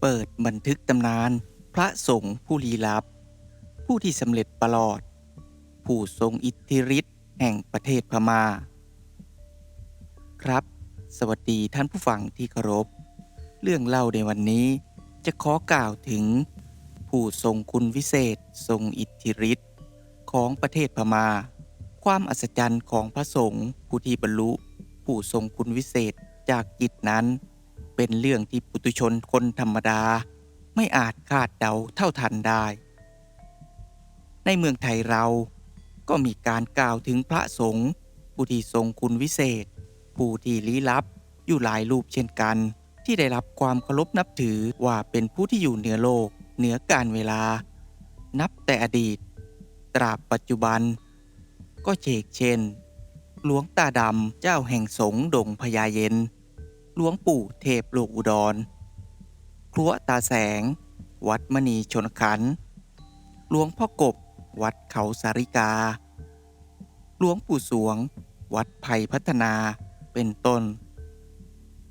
เปิดบันทึกตำนาน พระสงฆ์ผู้ลี้ลับ ผู้ที่สำเร็จประหลอด ผู้ทรงอิทธิฤทธิ์แห่งประเทศพมา่า ครับ สวัสดีท่านผู้ฟังที่เคารพ เรื่องเล่าในวันนี้จะขอกล่าวถึง ผู้ทรงคุณวิเศษ ทรงอิทธิฤทธิ์ของประเทศพมา่า ความอัศจรรย์ของพระสงฆ์ผู้ที่บรรลุ ผู้ทรงคุณวิเศษจากจิตนั้น เป็นเรื่องที่ปุถุชนคนธรรมดา ไม่อาจคาดเดาเท่าทันได้ ในเมืองไทยเราก็มีการกล่าวถึงพระสงฆ์ผู้ที่ทรงคุณวิเศษ ผู้ที่ลี้ลับอยู่หลายรูปเช่นกัน ที่ได้รับความเคารพนับถือว่าเป็นผู้ที่อยู่เหนือโลก เหนือการเวลา นับแต่อดีต ตราบปัจจุบัน ก็เชกเช่น หลวงตาดำเจ้าแห่งสงฆ์ดงพญาเย็น หลวงปู่เทพโลกอุดร ครัวตาแสง วัดมณีชนขัน หลวงพ่อกบ วัดเขาสาริกา หลวงปู่สวง วัดไผ่พัฒนา เป็นต้น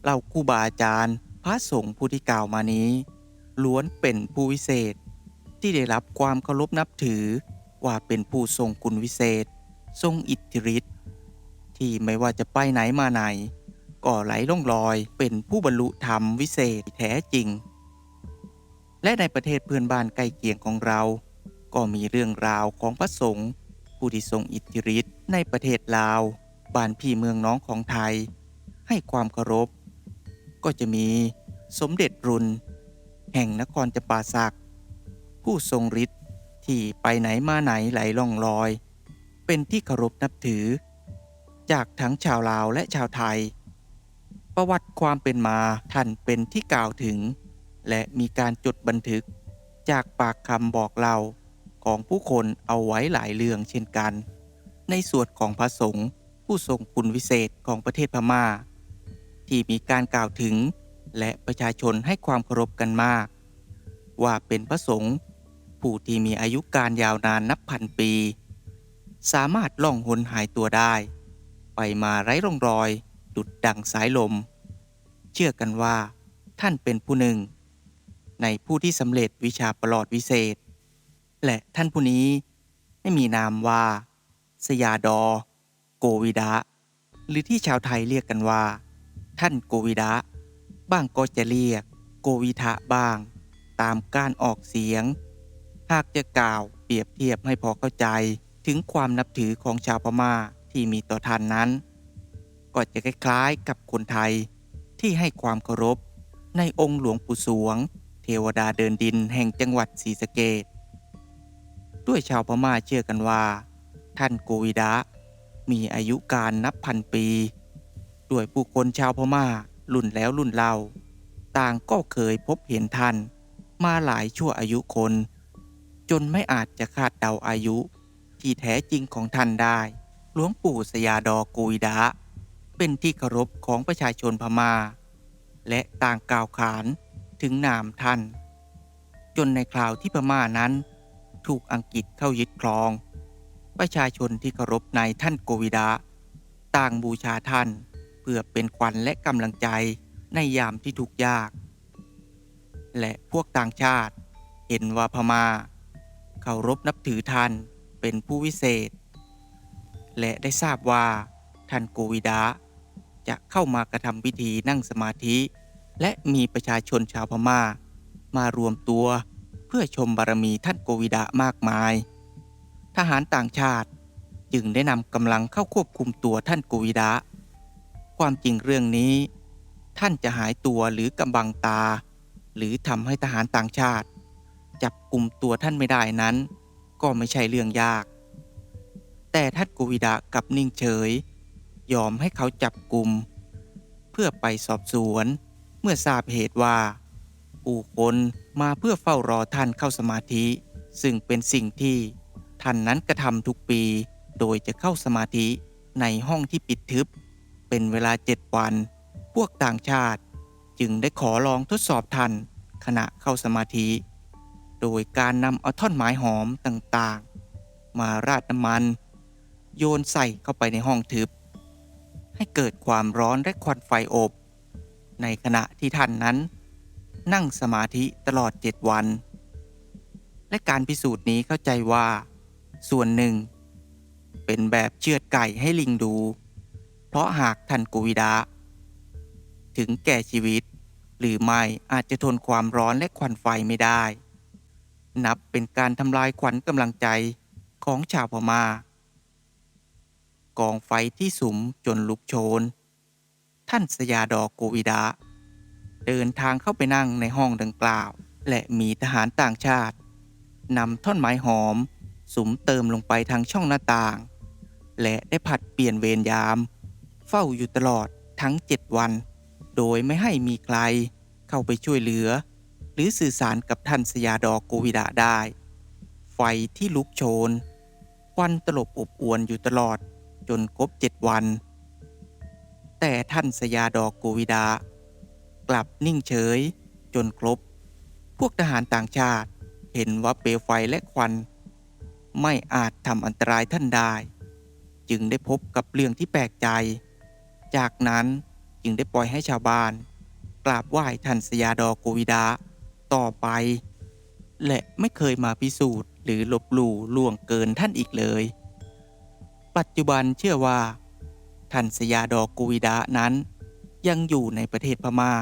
เหล่าครูบาอาจารย์พระสงฆ์ผู้ที่กล่าวมานี้ ล้วนเป็นผู้วิเศษ ที่ได้รับความเคารพนับถือว่าเป็นผู้ทรงคุณวิเศษ ทรงอิทธิฤทธิ์ที่ไม่ว่าจะไปไหนมาไหน ก็ไหลล่องลอย เป็นผู้บรรลุธรรมวิเศษแท้จริง และในประเทศเพื่อนบ้านใกล้เคียงของเรา ก็มีเรื่องราวของพระสงฆ์ผู้ที่ทรงอิทธิฤทธิ์ในประเทศลาวบ้านพี่เมืองน้องของไทย ให้ความเคารพ ก็จะมีสมเด็จรุน แห่งนครจปาสัก ผู้ทรงฤทธิ์ที่ไปไหนมาไหนไหลล่องลอย เป็นที่เคารพนับถือ จากทั้งชาวลาวและชาวไทย ประวัติความเป็นมาท่านเป็นที่กล่าวถึง และมีการจดบันทึก จากปากคำบอกเล่าของผู้คนเอาไว้หลายเรื่องเช่นกัน ในส่วนของพระสงฆ์ผู้ทรงคุณวิเศษของประเทศพม่า ที่มีการกล่าวถึง และประชาชนให้ความเคารพกันมาก ว่าเป็นพระสงฆ์ผู้ที่มีอายุการยาวนานนับพันปี สามารถล่องหนหายตัวได้ ไปมาไร้ร่องรอย ดุดดังสายลม เชื่อกันว่า ท่านเป็นผู้หนึ่ง ในผู้ที่สำเร็จวิชาประหลอดวิเศษ และท่านผู้นี้ไม่มีนามว่า สยาดอ โกวิดะหรือที่ชาวไทยเรียกกันว่า ท่านโกวิดะบ้างก็จะเรียกโกวิทะบ้าง ตามการออกเสียง หากจะกล่าวเปรียบเทียบให้พอเข้าใจถึงความนับถือของชาวพม่าที่มีต่อท่านนั้น ก็จะคล้ายๆกับคนไทยที่ให้ความเคารพ ในองค์หลวงปู่สวง เทวดาเดินดินแห่งจังหวัดศรีสะเกดด้วยชาวพม่าเชื่อกันว่า ท่านโกวิดะ มีอายุการนับพันปี ด้วยผู้คนชาวพม่ารุ่นแล้วรุ่นเล่า ต่างก็เคยพบเห็นท่านมาหลายชั่วอายุคน จนไม่อาจจะคาดเดาอายุ ที่แท้จริงของท่านได้ หลวงปู่สยาดอกวิดะ เป็นที่เคารพของประชาชนพมา่า และต่างกล่าวขานถึงนามท่าน จนในคราวที่พม่านั้น ถูกอังกฤษเข้ายึดครอง ประชาชนที่เคารพในท่านโกวิดะต่างบูชาท่านเพื่อเป็นขวัญและกำลังใจในยามที่ทุกข์ยาก และพวกต่างชาติเห็นว่าพมา่าเคารพนับถือท่านเป็นผู้วิเศษ และได้ทราบว่าท่านโกวิดะ จะเข้ามากระทำพิธีนั่งสมาธิ และมีประชาชนชาวพมา่า มารวมตัวเพื่อชมบารมีท่านโกวิดะมากมาย ทหารต่างชาติจึงได้นำกำลังเข้าควบคุมตัวท่านโกวิดะ ความจริงเรื่องนี้ ท่านจะหายตัวหรือกำบังตา หรือทำให้ทหารต่างชาติ จับกลุ่มตัวท่านไม่ได้นั้น ก็ไม่ใช่เรื่องยาก แต่ท่านโกวิดะกับนิ่งเฉย ยอมให้เขาจับกลุ่มเพื่อไปสอบสวน เมื่อทราบเหตุว่า ผู้คนมาเพื่อเฝ้ารอท่านเข้าสมาธิ ซึ่งเป็นสิ่งที่ท่านนั้นกระทำทุกปี โดยจะเข้าสมาธิในห้องที่ปิดทึบ เป็นเวลาเจ็ดวัน พวกต่างชาติจึงได้ขอลองทดสอบท่านขณะเข้าสมาธิ โดยการนำเอาท่อนไม้หอมต่างๆ มาราดน้ำมัน โยนใส่เข้าไปในห้องทึบ ให้เกิดความร้อนและควันไฟอบ ในขณะที่ท่านนั้น นั่งสมาธิตลอดเจ็ดวัน และการพิสูจน์นี้เข้าใจว่า ส่วนหนึ่ง เป็นแบบเชือดไก่ให้ลิงดู เพราะหากท่านโกวิดะถึงแก่ชีวิต หรือไม่อาจจะทนความร้อนและควันไฟไม่ได้ นับเป็นการทำลายขวัญกำลังใจของชาวพมา่า กองไฟที่สุมจนลุกโชน ท่านสยาดอกโกวิดะเดินทางเข้าไปนั่งในห้องดังกล่าว และมีทหารต่างชาตินำท่อนไม้หอมสุมเติมลงไปทางช่องหน้าต่าง และได้ผัดเปลี่ยนเวรยาม เฝ้าอยู่ตลอดทั้งเจ็ดวัน โดยไม่ให้มีใครเข้าไปช่วยเหลือ หรือสื่อสารกับท่านสยาดอกโกวิดะได้ ไฟที่ลุกโชน ควันตลบอบอวนอยู่ตลอด จนครบเจ็ดวัน แต่ท่านสยาดอกโกวิดา กลับนิ่งเฉย จนครบ พวกทหารต่างชาติเห็นว่าเปลวไฟและควัน ไม่อาจทำอันตรายท่านได้ จึงได้พบกับเรื่องที่แปลกใจ จากนั้นจึงได้ปล่อยให้ชาวบ้าน กราบไหว้ท่านสยาดอกโกวิดาต่อไป และไม่เคยมาพิสูจน์หรือลบหลู่ล่วงเกินท่านอีกเลย ปัจจุบันเชื่อว่า ท่านสยาดอกกูวิดานั้น ยังอยู่ในประเทศพมา่า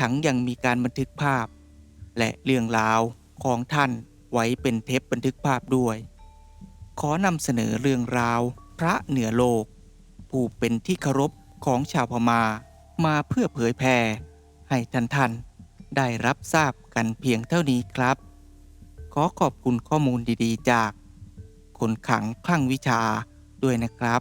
ทั้งยังมีการบันทึกภาพ และเรื่องราวของท่านไว้เป็นเทปบันทึกภาพด้วย ขอนำเสนอเรื่องราวพระเหนือโลก ผู้เป็นที่เคารพของชาวพมา่ามาเพื่อเผยแผ่ให้ท่านท่านได้รับทราบกันเพียงเท่านี้ครับ ขอขอบคุณข้อมูลดีๆ จาก คนขังคลั่งวิชา ด้วยนะครับ